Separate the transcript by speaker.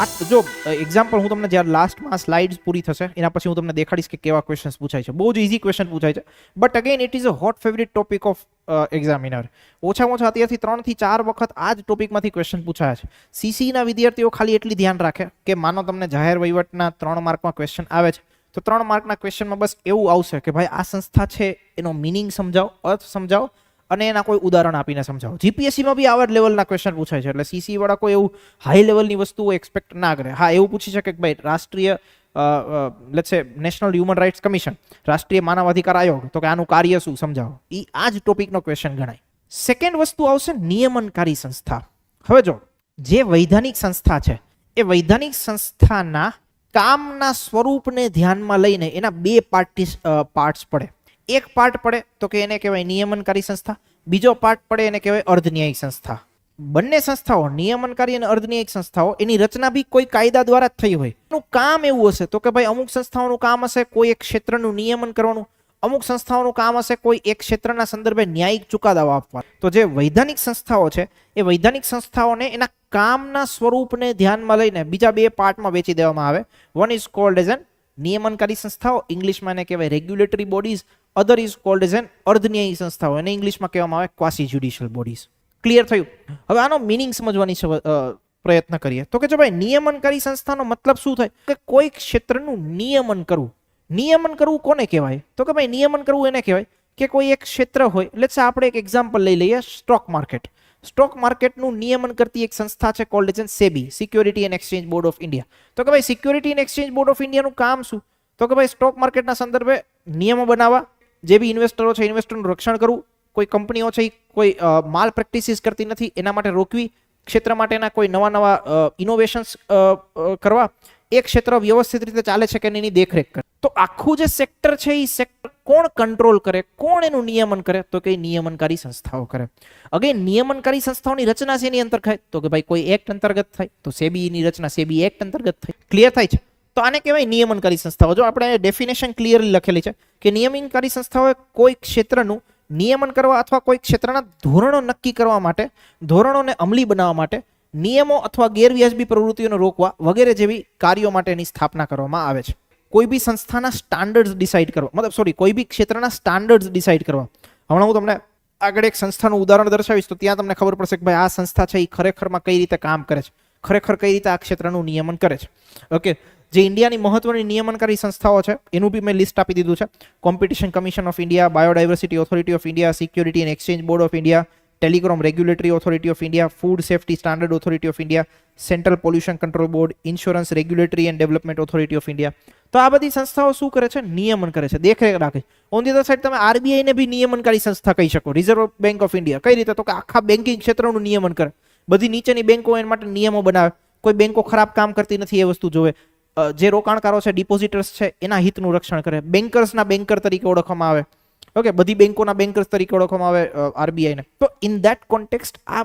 Speaker 1: આ જો એક્ઝામ્પલ હું તમને જ્યારે લાસ્ટમાં સ્લાઇડ્સ પૂરી થશે, એના પછી હું તમને દેખાડીશ કે કેવા ક્વેશ્ચન્સ પૂછાય છે. બહુ જ ઇઝી ક્વેશ્ચન પૂછાય છે. But again it is a hot favourite topic of examiner ઓછામાં ઓછા અત્યારથી ત્રણથી ચાર વખત આ જ ટોપિકમાંથી ક્વેશ્ચન પૂછાયા છે. સીસીના વિદ્યાર્થીઓ ખાલી એટલી ધ્યાન રાખે કે માનો તમને જાહેર વહીવટના ત્રણ માર્કમાં ક્વેશ્ચન આવે છે. તો ત્રણ માર્કના ક્વેશ્ચનમાં બસ એવું આવશે કે ભાઈ આ સંસ્થા છે, એનો મિનિંગ સમજાવો, અર્થ સમજાવો અને એના કોઈ ઉદાહરણ આપીને સમજાવો. જીપીએસસીમાં બી આવા લેવલના ક્વેશ્ચન પૂછાય છે. એટલે સીસી વાળા કોઈ એવું હાઈ લેવલની વસ્તુઓ એક્સપેક્ટ ના કરે. હા, એવું પૂછી શકે કે ભાઈ રાષ્ટ્રીય લેટ્સ સે નેશનલ હ્યુમન રાઇટ્સ કમિશન રાષ્ટ્રીય માનવાધિકાર આયોગ, તો કે આનું કાર્ય શું સમજાવો. એ આ જ ટોપિકનો ક્વેશ્ચન ગણાય. સેકન્ડ વસ્તુ આવશે નિયમનકારી સંસ્થા. હવે જો, જે વૈધાનિક સંસ્થા છે, એ વૈધાનિક સંસ્થાના કામના સ્વરૂપને ધ્યાનમાં લઈને એના બે પાર્ટી પાર્ટ્સ પડે. એક પાર્ટ પડે તો કે એને કહેવાય નિયમનકારી સંસ્થા, બીજો પાર્ટ પડે એને કહેવાય અર્ધન્યાયિક સંસ્થા. બંને સંસ્થાઓ, નિયમનકારી અને અર્ધન્યાયિક સંસ્થાઓ, એની રચના બી કોઈ કાયદા દ્વારા જ થઈ હોય. એનું કામ એવું હશે તો કે ભાઈ અમુક સંસ્થાઓનું કામ હશે કોઈ એક ક્ષેત્રનું નિયમન કરવાનું, અમુક સંસ્થાઓનું કામ હશે કોઈ એક ક્ષેત્રના સંદર્ભે ન્યાયિક ચુકાદાઓ આપવા. તો જે વૈધાનિક સંસ્થાઓ છે, એ વૈધાનિક સંસ્થાઓને એના કામના સ્વરૂપને ધ્યાનમાં લઈને બીજા બે પાર્ટમાં વેચી દેવામાં આવે. One is called as an નિયમનકારી સંસ્થાઓ ઇંગ્લિશમાં એને કહેવાય regulatory bodies other is called as an અર્ધન્યાયી સંસ્થાઓ. એને ઇંગ્લિશમાં કહેવામાં આવે ક્વાસી જ્યુડિશિયલ બોડીઝ ક્લિયર થયું? હવે આનો મિનિંગ સમજવાની છે પ્રયત્ન કરીએ. તો કે જો ભાઈ નિયમનકારી સંસ્થાનો મતલબ શું થાય? કે કોઈ ક્ષેત્રનું નિયમન કરવું. નિયમન કરવું કોને કહેવાય? તો કે ભાઈ નિયમન કરવું એને કહેવાય કે કોઈ એક ક્ષેત્ર હોય. લેટ્સ આપણે એક એક્ઝામ્પલ લઈ લઈએ સ્ટોક માર્કેટ સ્ટોક માર્કેટનું નિયમન કરતી એક સંસ્થા છે called as SEBI security and exchange board of India તો કે ભાઈ security and exchange board of ઇન્ડિયાનું કામ શું? તો કે ભાઈ સ્ટોક માર્કેટના સંદર્ભે નિયમો બનાવવા જે બી ઇન્વેસ્ટરો છે ઇન્વેસ્ટરનું રક્ષણ કરવું, કોઈ કંપનીઓ છે કોઈ માલ પ્રેક્ટિસીસ કરતી નથી, એના માટે રોકવી, ક્ષેત્ર માટેના કોઈ નવા નવા ઇનોવેશન્સ કરવા, એ ક્ષેત્ર વ્યવસ્થિત રીતે ચાલે છે કે એની દેખરેખ કરે. તો આખું જે સેક્ટર છે એ સેક્ટર કોણ કંટ્રોલ કરે, કોણ એનું નિયમન કરે, તો કે નિયમનકારી સંસ્થાઓ કરે. અગેન નિયમનકારી સંસ્થાઓની રચના છે એની અંતર થાય? તો કે ભાઈ કોઈ એક્ટ અંતર્ગત થાય, તો સેબીની રચના, સેબી એક્ટ અંતર્ગત થાય. ક્લિયર થાય છે? તો આને કહેવાય નિયમનકારી સંસ્થાઓ. જો આપણે ડેફિનેશન ક્લિયરલી લખેલી છે કે નિયમનકારી સંસ્થાઓએ કોઈ ક્ષેત્રનું નિયમન કરવા અથવા કોઈ ક્ષેત્રના ધોરણો નક્કી કરવા માટે, ધોરણોને અમલી બનાવવા માટે, નિયમો અથવા ગેરવ્યાજબી પ્રવૃત્તિઓને રોકવા વગેરે જેવી કાર્યો માટેની સ્થાપના કરવામાં આવે છે. કોઈ બી સંસ્થાના સ્ટાન્ડર્ડ્સ ડિસાઇડ કરવા, મતલબ સોરી કોઈ બી ક્ષેત્રના સ્ટાન્ડર્ડ્સ ડિસાઇડ કરવા. હમણાં હું તમને આગળ એક સંસ્થાનું ઉદાહરણ દર્શાવીશ, તો ત્યાં તમને ખબર પડશે કે ભાઈ આ સંસ્થા છે એ ખરેખરમાં કઈ રીતે કામ કરે છે. ખરેખર કઈ રીતે આ ક્ષેત્રનું નિયમન કરે છે? ઓકે જે ઇન્ડિયાની મહત્વની નિયમનકારી સંસ્થાઓ છે, એનું બી મેં લિસ્ટ આપી દીધું છે. Competition commission of India biodiversity authority of India security and exchange board of India telecom regulatory authority of India food safety standard authority of India central pollution control board insurance regulatory and development authority of India તો આ બધી સંસ્થાઓ શું કરે છે? નિયમન કરે છે, દેખરેખ રાખે ઓન ધી અધર સાઈડ તમે આરબીઆઈને બી નિયમનકારી સંસ્થા કહી શકો. રિઝર્વ બેંક ઓફ ઇન્ડિયા કઈ રીતે? તો કે આખા બેન્કિંગ ક્ષેત્રનું નિયમન કરે. બધી નીચેની બેંકો એના માટે નિયમો બનાવે. કોઈ બેંકો ખરાબ કામ કરતી નથી એ વસ્તુ જોવે. જે રોકાણકારો છે, ડિપોઝિટર્સ છે, એના હિતનું રક્ષણ કરે. બેન્કર્સના બેન્કર તરીકે ઓળખવામાં આવે. ઓકે, બધી બેંકોના બેન્કર્સ તરીકે ઓળખવામાં આવે આરબીઆઈને. તો ઇન ધેટ કોન્ટેક્સ્ટ આ